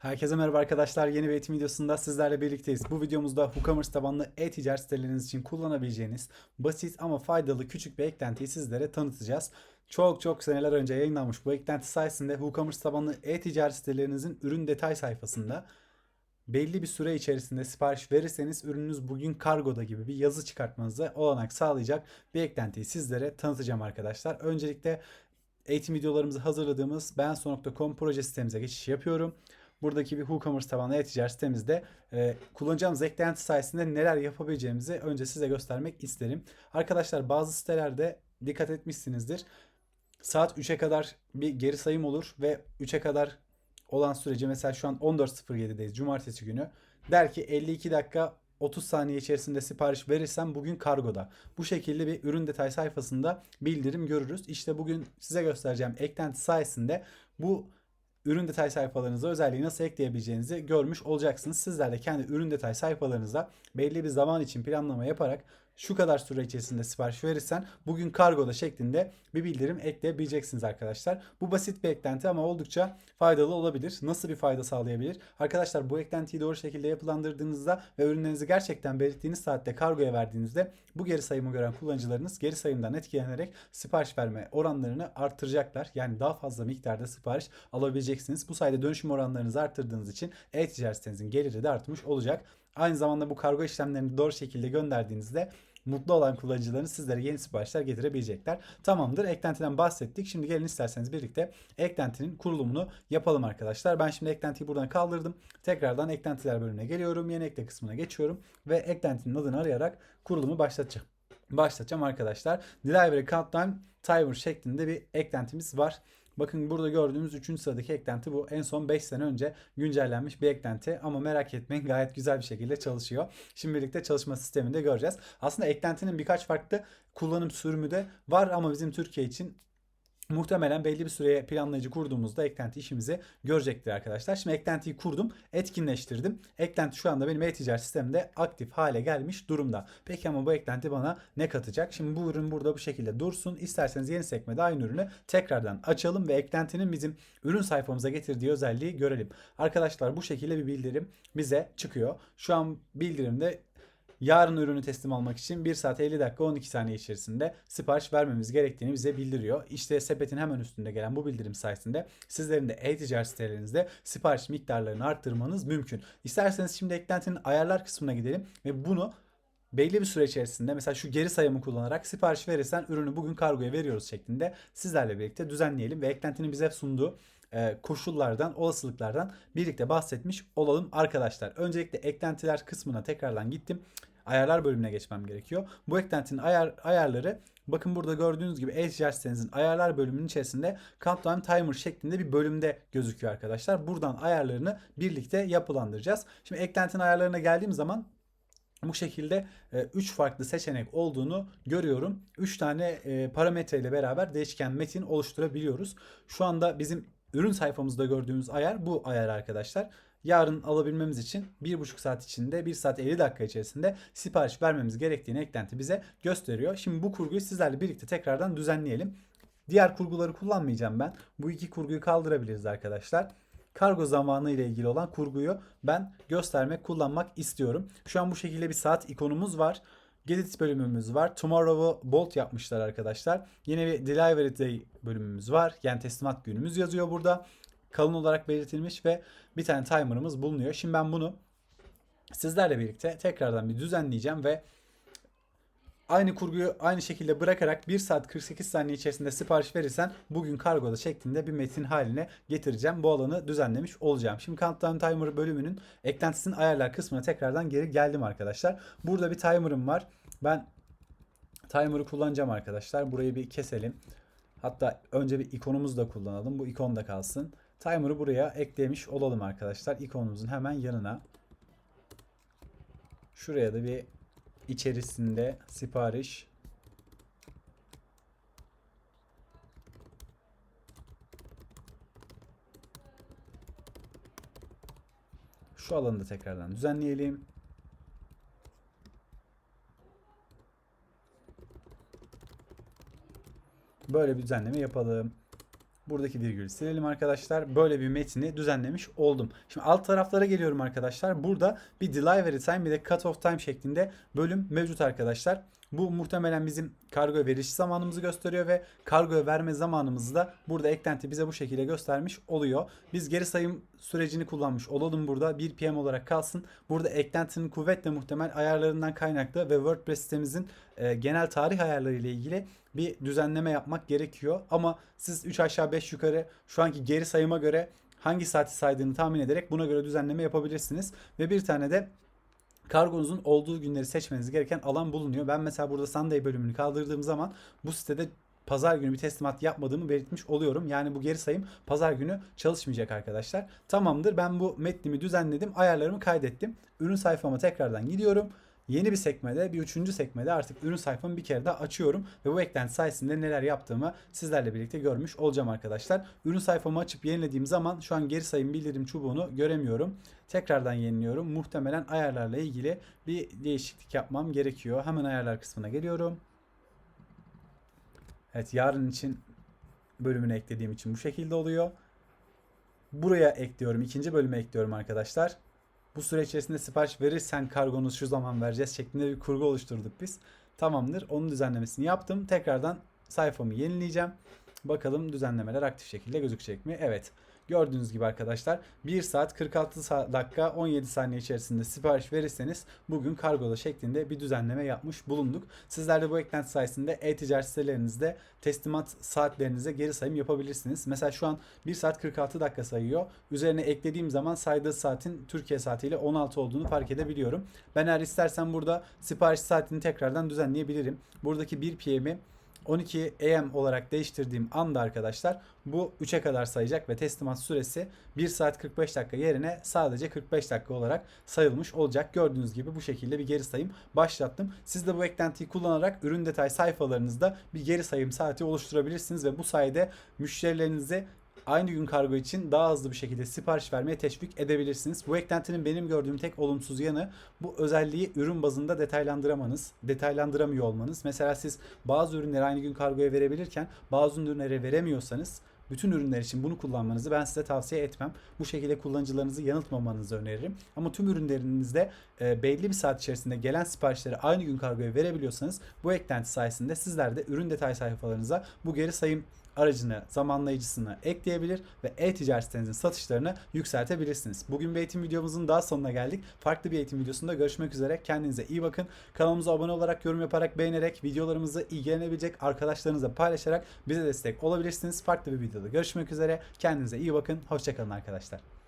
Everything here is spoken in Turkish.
Herkese merhaba arkadaşlar. Yeni bir eğitim videosunda sizlerle birlikteyiz. Bu videomuzda WooCommerce tabanlı e-ticaret siteleriniz için kullanabileceğiniz basit ama faydalı küçük bir eklentiyi sizlere tanıtacağız. Çok çok seneler önce yayınlanmış bu eklenti sayesinde WooCommerce tabanlı e-ticaret sitelerinizin ürün detay sayfasında belli bir süre içerisinde sipariş verirseniz ürününüz bugün kargoda gibi bir yazı çıkartmanıza olanak sağlayacak bir eklentiyi sizlere tanıtacağım arkadaşlar. Öncelikle eğitim videolarımızı hazırladığımız benso.com proje sitemize geçiş yapıyorum. Buradaki bir WooCommerce tabanlı e-ticaret sitemizde e, kullanacağımız eklenti sayesinde neler yapabileceğimizi önce size göstermek isterim. Arkadaşlar bazı sitelerde dikkat etmişsinizdir. Saat 3'e kadar bir geri sayım olur ve 3'e kadar olan süreci mesela şu an 14.07'deyiz cumartesi günü. Der ki 52 dakika 30 saniye içerisinde sipariş verirsem bugün kargoda. Bu şekilde bir ürün detay sayfasında bildirim görürüz. İşte bugün size göstereceğim eklenti sayesinde bu ürün detay sayfalarınıza özelliği nasıl ekleyebileceğinizi görmüş olacaksınız. Sizler de kendi ürün detay sayfalarınıza belli bir zaman için planlama yaparak şu kadar süre içerisinde sipariş verirsen bugün kargoda şeklinde bir bildirim ekleyebileceksiniz arkadaşlar. Bu basit bir eklenti ama oldukça faydalı olabilir. Nasıl bir fayda sağlayabilir? Arkadaşlar bu eklentiyi doğru şekilde yapılandırdığınızda ve ürünlerinizi gerçekten belirttiğiniz saatte kargoya verdiğinizde bu geri sayımı gören kullanıcılarınız geri sayımdan etkilenerek sipariş verme oranlarını arttıracaklar. Yani daha fazla miktarda sipariş alabileceksiniz. Bu sayede dönüşüm oranlarınızı arttırdığınız için e-ticaret sitenizin geliri de artmış olacak. Aynı zamanda bu kargo işlemlerini doğru şekilde gönderdiğinizde mutlu olan kullanıcılarınız sizlere yeni siparişler getirebilecekler. Tamamdır. Eklentiden bahsettik. Şimdi gelin isterseniz birlikte eklentinin kurulumunu yapalım arkadaşlar. Ben şimdi eklentiyi buradan kaldırdım. Tekrardan eklentiler bölümüne geliyorum. Yeni ekle kısmına geçiyorum ve eklentinin adını arayarak kurulumu başlatacağım. Başlatacağım arkadaşlar. Delivery Countdown Timer şeklinde bir eklentimiz var. Bakın burada gördüğünüz 3. sıradaki eklenti bu. En son 5 sene önce güncellenmiş bir eklenti ama merak etmeyin gayet güzel bir şekilde çalışıyor. Şimdi birlikte çalışma sistemini de göreceğiz. Aslında eklentinin birkaç farklı kullanım sürümü de var ama bizim Türkiye için Muhtemelen belli bir süreye planlayıcı kurduğumuzda eklenti işimizi görecektir arkadaşlar. Şimdi eklentiyi kurdum, etkinleştirdim. Eklenti şu anda benim e-ticaret sistemimde aktif hale gelmiş durumda. Peki ama bu eklenti bana ne katacak? Şimdi bu ürün burada bu şekilde dursun. İsterseniz yeni sekmede aynı ürünü tekrardan açalım ve eklentinin bizim ürün sayfamıza getirdiği özelliği görelim. Arkadaşlar bu şekilde bir bildirim bize çıkıyor. Şu an bildirimde yarın ürünü teslim almak için 1 saat 50 dakika 12 saniye içerisinde sipariş vermemiz gerektiğini bize bildiriyor. İşte sepetin hemen üstünde gelen bu bildirim sayesinde sizlerin de e-ticaret sitelerinizde sipariş miktarlarını arttırmanız mümkün. İsterseniz şimdi eklentinin ayarlar kısmına gidelim ve bunu belli bir süre içerisinde mesela şu geri sayımı kullanarak sipariş verirsen ürünü bugün kargoya veriyoruz şeklinde sizlerle birlikte düzenleyelim ve eklentinin bize sunduğu e, koşullardan, olasılıklardan birlikte bahsetmiş olalım arkadaşlar. Öncelikle eklentiler kısmına tekrardan gittim ayarlar bölümüne geçmem gerekiyor. Bu eklentinin ayar, ayarları bakın burada gördüğünüz gibi e-ticaret sitenizin ayarlar bölümünün içerisinde countdown timer şeklinde bir bölümde gözüküyor arkadaşlar. Buradan ayarlarını birlikte yapılandıracağız. Şimdi eklentinin ayarlarına geldiğim zaman bu şekilde 3 farklı seçenek olduğunu görüyorum. 3 tane e, parametre ile beraber değişken metin oluşturabiliyoruz. Şu anda bizim ürün sayfamızda gördüğümüz ayar bu ayar arkadaşlar yarın alabilmemiz için 1,5 saat içinde 1 saat 50 dakika içerisinde sipariş vermemiz gerektiğini eklenti bize gösteriyor. Şimdi bu kurguyu sizlerle birlikte tekrardan düzenleyelim. Diğer kurguları kullanmayacağım ben. Bu iki kurguyu kaldırabiliriz arkadaşlar. Kargo zamanı ile ilgili olan kurguyu ben göstermek, kullanmak istiyorum. Şu an bu şekilde bir saat ikonumuz var. Gedit bölümümüz var. Tomorrow'u bolt yapmışlar arkadaşlar. Yine bir Delivery Day bölümümüz var. Yani teslimat günümüz yazıyor burada kalın olarak belirtilmiş ve bir tane timer'ımız bulunuyor. Şimdi ben bunu sizlerle birlikte tekrardan bir düzenleyeceğim ve aynı kurguyu aynı şekilde bırakarak 1 saat 48 saniye içerisinde sipariş verirsen bugün kargoda şeklinde bir metin haline getireceğim. Bu alanı düzenlemiş olacağım. Şimdi Countdown Timer bölümünün eklentisinin ayarlar kısmına tekrardan geri geldim arkadaşlar. Burada bir timer'ım var. Ben timer'ı kullanacağım arkadaşlar. Burayı bir keselim. Hatta önce bir ikonumuzu da kullanalım. Bu ikon da kalsın. Timer'ı buraya eklemiş olalım arkadaşlar. İkonumuzun hemen yanına. Şuraya da bir içerisinde sipariş Şu alanı da tekrardan düzenleyelim. Böyle bir düzenleme yapalım. Buradaki virgülü silelim arkadaşlar. Böyle bir metni düzenlemiş oldum. Şimdi alt taraflara geliyorum arkadaşlar. Burada bir delivery time bir de cut off time şeklinde bölüm mevcut arkadaşlar. Bu muhtemelen bizim kargo veriş zamanımızı gösteriyor ve kargo verme zamanımızı da burada eklenti bize bu şekilde göstermiş oluyor. Biz geri sayım sürecini kullanmış olalım burada. 1 PM olarak kalsın. Burada eklentinin kuvvetle muhtemel ayarlarından kaynaklı ve WordPress sitemizin e, genel tarih ayarları ile ilgili bir düzenleme yapmak gerekiyor. Ama siz 3 aşağı 5 yukarı şu anki geri sayıma göre hangi saati saydığını tahmin ederek buna göre düzenleme yapabilirsiniz. Ve bir tane de kargonuzun olduğu günleri seçmeniz gereken alan bulunuyor. Ben mesela burada Sunday bölümünü kaldırdığım zaman bu sitede pazar günü bir teslimat yapmadığımı belirtmiş oluyorum. Yani bu geri sayım pazar günü çalışmayacak arkadaşlar. Tamamdır ben bu metnimi düzenledim. Ayarlarımı kaydettim. Ürün sayfama tekrardan gidiyorum. Yeni bir sekmede, bir üçüncü sekmede artık ürün sayfamı bir kere daha açıyorum ve bu eklenti sayesinde neler yaptığımı sizlerle birlikte görmüş olacağım arkadaşlar. Ürün sayfamı açıp yenilediğim zaman şu an geri sayım bildirim çubuğunu göremiyorum. Tekrardan yeniliyorum. Muhtemelen ayarlarla ilgili bir değişiklik yapmam gerekiyor. Hemen ayarlar kısmına geliyorum. Evet yarın için bölümünü eklediğim için bu şekilde oluyor. Buraya ekliyorum. ikinci bölüme ekliyorum arkadaşlar. Bu süre içerisinde sipariş verirsen kargonu şu zaman vereceğiz şeklinde bir kurgu oluşturduk biz. Tamamdır. Onun düzenlemesini yaptım. Tekrardan sayfamı yenileyeceğim. Bakalım düzenlemeler aktif şekilde gözükecek mi? Evet. Gördüğünüz gibi arkadaşlar 1 saat 46 sa- dakika 17 saniye içerisinde sipariş verirseniz bugün kargola şeklinde bir düzenleme yapmış bulunduk. Sizler de bu eklenti sayesinde e-ticaret sitelerinizde teslimat saatlerinize geri sayım yapabilirsiniz. Mesela şu an 1 saat 46 dakika sayıyor. Üzerine eklediğim zaman saydığı saatin Türkiye saatiyle 16 olduğunu fark edebiliyorum. Ben eğer istersen burada sipariş saatini tekrardan düzenleyebilirim. Buradaki 1 PM'i 12 AM olarak değiştirdiğim anda arkadaşlar bu 3'e kadar sayacak ve teslimat süresi 1 saat 45 dakika yerine sadece 45 dakika olarak sayılmış olacak. Gördüğünüz gibi bu şekilde bir geri sayım başlattım. Siz de bu eklentiyi kullanarak ürün detay sayfalarınızda bir geri sayım saati oluşturabilirsiniz ve bu sayede müşterilerinizi aynı gün kargo için daha hızlı bir şekilde sipariş vermeye teşvik edebilirsiniz. Bu eklentinin benim gördüğüm tek olumsuz yanı bu özelliği ürün bazında detaylandıramanız, detaylandıramıyor olmanız. Mesela siz bazı ürünleri aynı gün kargoya verebilirken bazı ürünleri veremiyorsanız bütün ürünler için bunu kullanmanızı ben size tavsiye etmem. Bu şekilde kullanıcılarınızı yanıltmamanızı öneririm. Ama tüm ürünlerinizde e, belli bir saat içerisinde gelen siparişleri aynı gün kargoya verebiliyorsanız bu eklenti sayesinde sizler de ürün detay sayfalarınıza bu geri sayım aracını, zamanlayıcısını ekleyebilir ve e-ticaret sitenizin satışlarını yükseltebilirsiniz. Bugün bir eğitim videomuzun daha sonuna geldik. Farklı bir eğitim videosunda görüşmek üzere. Kendinize iyi bakın. Kanalımıza abone olarak, yorum yaparak, beğenerek, videolarımızı ilgilenebilecek arkadaşlarınızla paylaşarak bize destek olabilirsiniz. Farklı bir videoda görüşmek üzere. Kendinize iyi bakın. Hoşçakalın arkadaşlar.